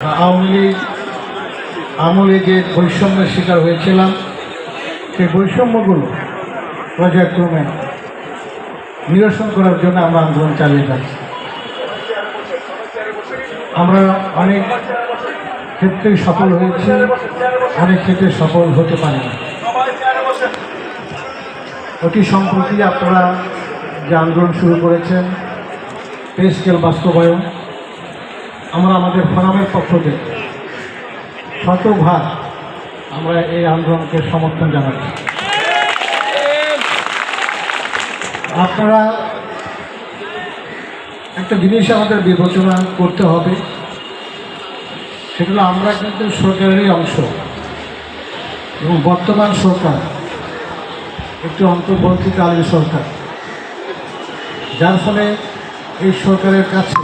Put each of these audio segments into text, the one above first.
আওয়ামী লীগ আমলে যে বৈষম্যের শিকার হয়েছিলাম। সেই বৈষম্যগুলো পর্যায়ক্রমে নিরসন করার জন্য আমরা আন্দোলন চালিয়ে যাচ্ছি। আমরা অনেক ক্ষেত্রেই সফল হয়েছি, অনেক ক্ষেত্রে সফল হতে পারি অতি সম্প্রতি আপনারা যে আন্দোলন শুরু করেছেন পে স্কেল বাস্তবায়ন আমরা আমাদের ফোরামের পক্ষ থেকে শতভাগ আমরা এই আন্দোলনকে সমর্থন জানাচ্ছি। আপনারা একটা জিনিস আমাদের বিবেচনা করতে হবে সেগুলো আমরা কিন্তু সরকারেরই অংশ এবং বর্তমান সরকার একটি অন্তর্বর্তীকালীন সরকার, যার ফলে এই সরকারের কাছে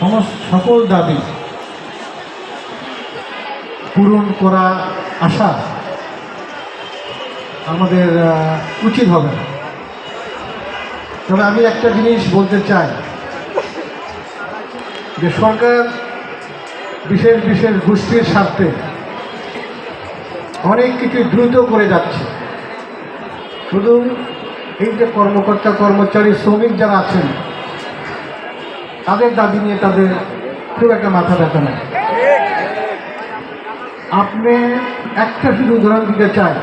সমস্ত সকল দাবি পূরণ করা আশা আমাদের উচিত হবে তবে আমি একটা জিনিস বলতে চাই, যে সরকার বিশেষ বিশেষ গোষ্ঠীর স্বার্থে অনেক কিছু দ্রুত করে যাচ্ছে। শুধু এই যে কর্মকর্তা, কর্মচারী, শ্রমিক যারা আছেন তাদের দাবি নিয়ে তাদের খুব একটা মাথা ব্যথা নেই। আপনি একটা শুধু উদাহরণ দিতে চাই।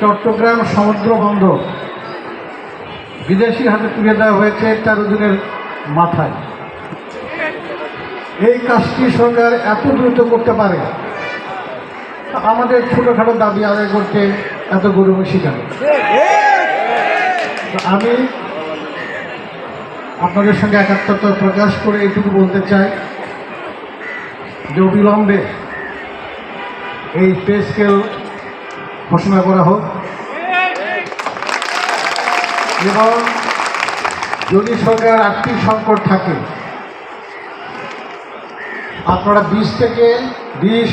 চট্টগ্রাম সমুদ্র বন্দর বিদেশি হাতে তুলে দেওয়া হয়েছে তেরো দিনের মাথায়। এই কাজটি সরকার এত দ্রুত করতে পারে? আমাদের ছোটোখাটো দাবি আদায় করতে এত গরু শিকার আমি আপনাদের সঙ্গে একাত্মতা প্রকাশ করে এইটুকু বলতে চাই যে অবিলম্বে এই পে স্কেল ঘোষণা করা হোক। এবং যদি সরকার আর্থিক সংকট থাকে, আপনারা বিশ থেকে বিশ,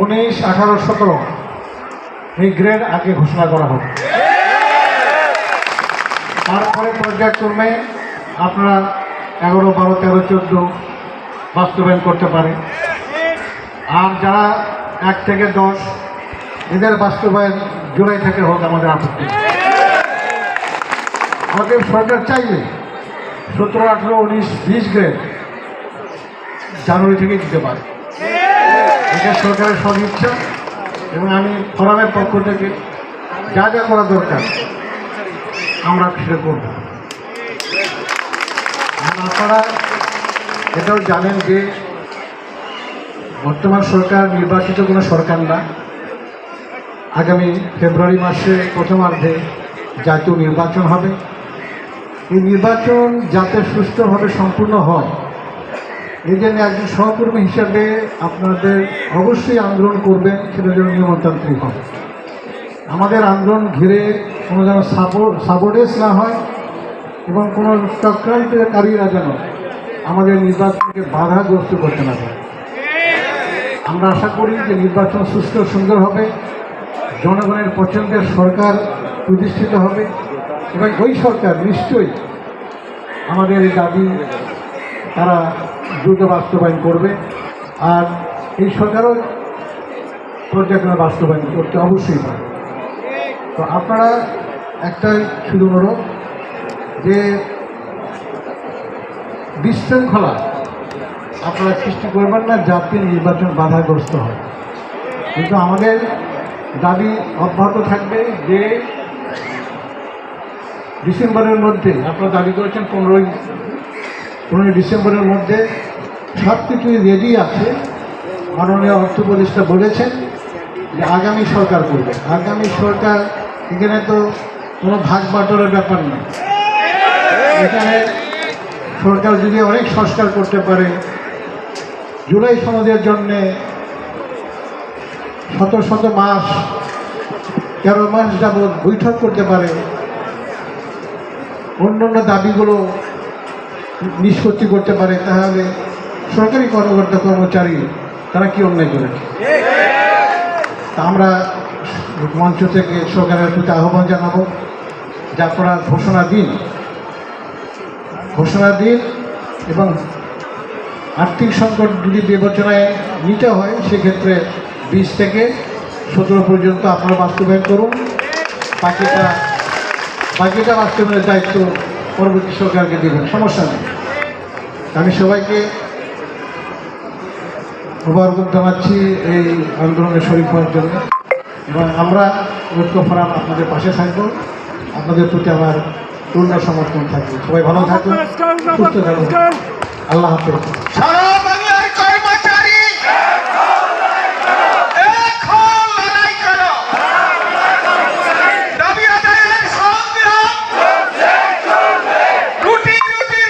উনিশ, আঠারো, সতেরো এই গ্রেড আগে ঘোষণা করা হোক। তারপরে পর্যায়ক্রমে আপনারা এগারো, বারো, তেরো, চোদ্দ বাস্তবায়ন করতে পারে আর যারা এক থেকে দশ, এদের বাস্তবায়ন জুলাই থেকে হোক আমাদের আপত্তি। আমাদের সরকার চাইলে সতেরো, আঠেরো, উনিশ, বিশ গ্রেড জানুয়ারি থেকে দিতে পারে। এটা সরকারের সব ইচ্ছা এবং আমি ফোরামের পক্ষ থেকে যা যা করা দরকার আমরা সেটা করব। আপনারা এটাও জানেন যে বর্তমান সরকার নির্বাচিত কোনো সরকার না। আগামী ফেব্রুয়ারি মাসে প্রথমার্ধে জাতীয় নির্বাচন হবে। এই নির্বাচন যাতে সুষ্ঠুভাবে সম্পূর্ণ হয়, এই জন্য একজন সহকর্মী হিসাবে আপনাদের অবশ্যই আন্দোলন করবেন, সেটা যেন নিয়মতান্ত্রিক হয়। আমাদের আন্দোলন ঘিরে কোনো যেন সাবোর্ডেস না হয় এবং কোনো চক্রান্তকারীরা যেন আমাদের নির্বাচনকে বাধাগ্রস্ত করতে না পারে। আমরা আশা করি যে নির্বাচন সুস্থ সুন্দর হবে, জনগণের পছন্দের সরকার প্রতিষ্ঠিত হবে, এবং ওই সরকার নিশ্চয়ই আমাদের এই দাবি তারা দ্রুত বাস্তবায়ন করবে। আর এই সরকারও পর্যায়ক্রমে বাস্তবায়ন করতে অবশ্যই পারে। তো আপনারা একটাই শুধু অনুরোধ যে বিশৃঙ্খলা আপনারা সৃষ্টি করবেন না জাতীয় নির্বাচন বাধাগ্রস্ত হয়। কিন্তু আমাদের দাবি অব্যাহত থাকবে যে ডিসেম্বরের মধ্যে, আপনারা দাবি করেছেন পনেরোই পনেরোই ডিসেম্বরের মধ্যে সব কিছুই রেডি আছে। মাননীয় অর্থ উপদেষ্টা বলেছেন যে আগামী সরকার করবে। আগামী সরকার, এখানে তো কোনো ভাগ বাটোরের ব্যাপার নেই এখানে সরকার যদি অনেক সংস্কার করতে পারে, জুলাই সমাজের জন্যে শত শত মাস, তেরো মাস যাবৎ বৈঠক করতে পারে, অন্য অন্য দাবিগুলো নিষ্পত্তি করতে পারে, তাহলে সরকারি কর্মকর্তা কর্মচারী, তারা কি অন্যায় করেছে? আমরা মঞ্চ থেকে সরকারের প্রতি আহ্বান জানাব, যে আপনারা ঘোষণা দিন। ঘোষণা দিন এবং আর্থিক সংকট যদি বিবেচনায় নিতে হয়, সেক্ষেত্রে বিশ থেকে সতেরো পর্যন্ত আপনারা বাস্তবায়ন করুন। বাকিটা বাকিটা বাস্তবায়নের দায়িত্ব পরবর্তী সরকারকে দেবেন, সমস্যা নেই। আমি সবাইকে মোবারক জানাচ্ছি এই আন্দোলনে শরীর হওয়ার জন্য। এবং আমরা ঐক্য ফোরাম আপনাদের পাশে থাকব। আপনাদের প্রতি আমার পূর্ণ সমর্থন থাকবে। সবাই ভালো থাকুন সুস্থ থাকুন আল্লাহ হাফেজ।